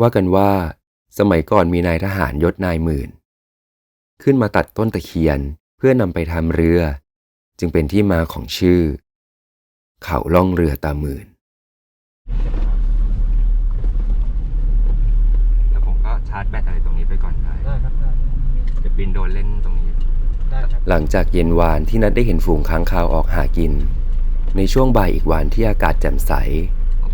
ว่ากันว่า สมัยก่อนมีนายทหารยศนายหมื่น ขึ้นมาตัดต้นตะเคียนเพื่อนำไปทำเรือ จึงเป็นที่มาของชื่อ เขาล่องเรือตาหมื่นแล้วผมก็ชาร์จแบตอะไรตรงนี้ไปก่อนได้ได้ครับได้เดี๋ยวบินโดนเล่นตรงนี้ ได้ครับ หลังจากเย็นวานที่นัดได้เห็นฝูงค้างคาวออกหากิน ในช่วงบ่ายอีกวันที่อากาศแจ่มใส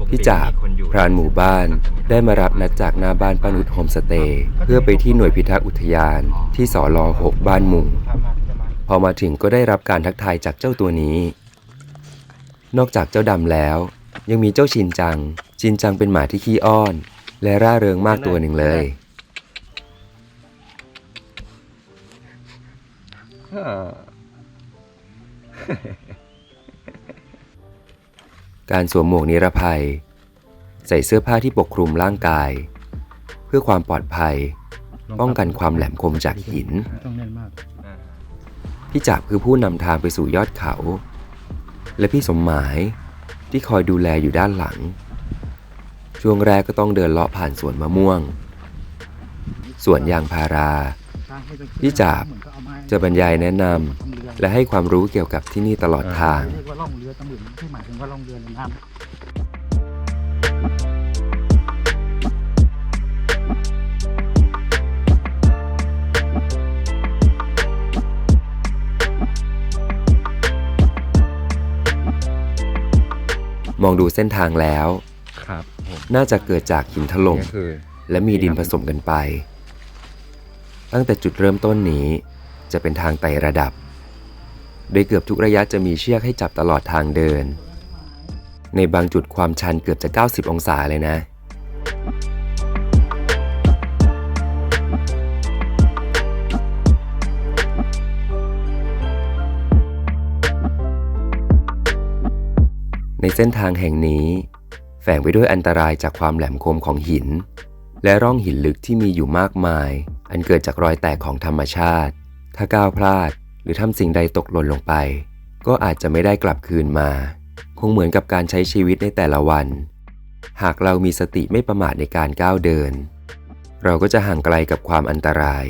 พี่จ่าบพรานหมู่บ้านได้มารับนัดจากหน้าบ้านป้านุชโฮมสเตย์เพื่อไปที่หน่วยพิทักษ์อุทยานที่สอลอ6บ้านมุงพอมาถึงก็ได้รับการทักทายจากเจ้าตัวนี้ นอกจากเจ้าดำแล้ว ยังมีเจ้าชินจัง ชินจังเป็นหมาที่ขี้อ้อน และร่าเริงมากตัวหนึ่งเลย การสวมหมวกนิรภัย ใส่เสื้อผ้าที่ปกคลุมร่างกาย เพื่อความปลอดภัย ป้องกันความแหลมคมจากหิน พี่จับคือผู้นำทางไปสู่ยอดเขา และพี่สมหมายที่คอยดูแลอยู่ด้านหลัง ช่วงแรกก็ต้องเดินเลาะผ่านสวนมะม่วง สวนยางพารา พี่จาบจะบรรยายแนะนำและให้ความรู้เกี่ยวกับที่นี่ตลอดทาง เรียกว่าล่องเรือตะหมื่นที่หมายถึงว่าล่องเรือในน้ำมองดูเส้นทางแล้ว ครับผมน่าจะเกิดจากหินถล่ม นี่คือ และมีดินผสมกันไป ตั้งแต่จุดเริ่มต้นนี้ จะเป็นทางไต่ระดับ โดยเกือบทุกระยะจะมีเชือกให้จับตลอดทางเดิน ในบางจุดความชันเกือบจะ 90 องศาเลยนะ ในเส้นทางแห่งนี้ แฝงไปด้วยอันตรายจากความแหลมคมของหิน และร่องหินลึกที่มีอยู่มากมาย อันเกิดจากรอยแตกของธรรมชาติ ถ้าก้าวพลาดหรือทำสิ่งใดตกหล่นลงไป ก็อาจจะไม่ได้กลับคืนมา คงเหมือนกับการใช้ชีวิตในแต่ละวัน หากเรามีสติไม่ประมาทในการก้าวเดิน เราก็จะห่างไกลกับความอันตราย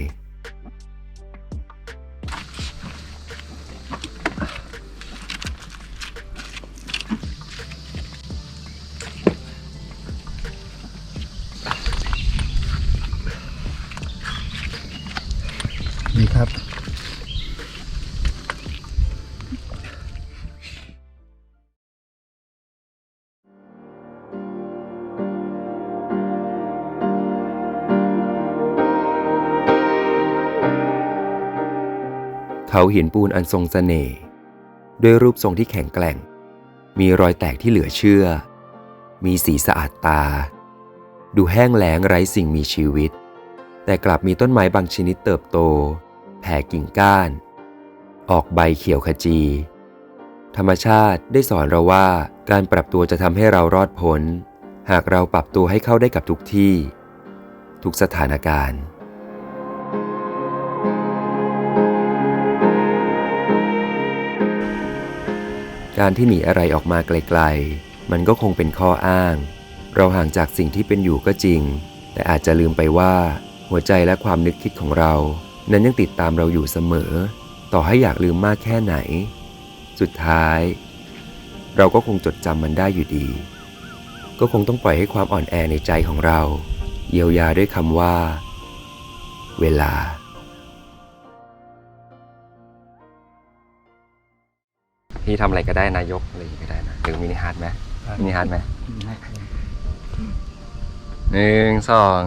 เขาหินปูนอันทรงเสน่ห์ด้วยรูปทรงที่แข็งแกร่ง มีรอยแตกที่เหลือเชื่อ มีสีสะอาดตา ดูแห้งแล้งไร้สิ่งมีชีวิต แต่กลับมีต้นไม้บางชนิดเติบโต แผ่กิ่งก้าน ออกใบเขียวขจี ธรรมชาติได้สอนเราว่าการปรับตัวจะทำให้เรารอดพ้น หากเราปรับตัวให้เข้าได้กับทุกที่ ทุกสถานการณ์ การที่หนีอะไรออกมาไกลๆ มันก็คงเป็นข้ออ้าง เราห่างจากสิ่งที่เป็นอยู่ก็จริง แต่อาจจะลืมไปว่า หัวใจและความนึกคิดของเรา นั้นยังติดตามเราอยู่เสมอ ต่อให้อยากลืมมากแค่ไหน สุดท้าย เราก็คงจดจำมันได้อยู่ดี ก็คงต้องปล่อยให้ความอ่อนแอในใจของเรา เยียวยาด้วยคำว่า เวลา พี่ทำอะไรก็ได้นายกอะไรอย่างงี้ก็ได้นะหรือมินิฮาร์ดไหมมินิฮาร์ดไหมหนึ่งสอง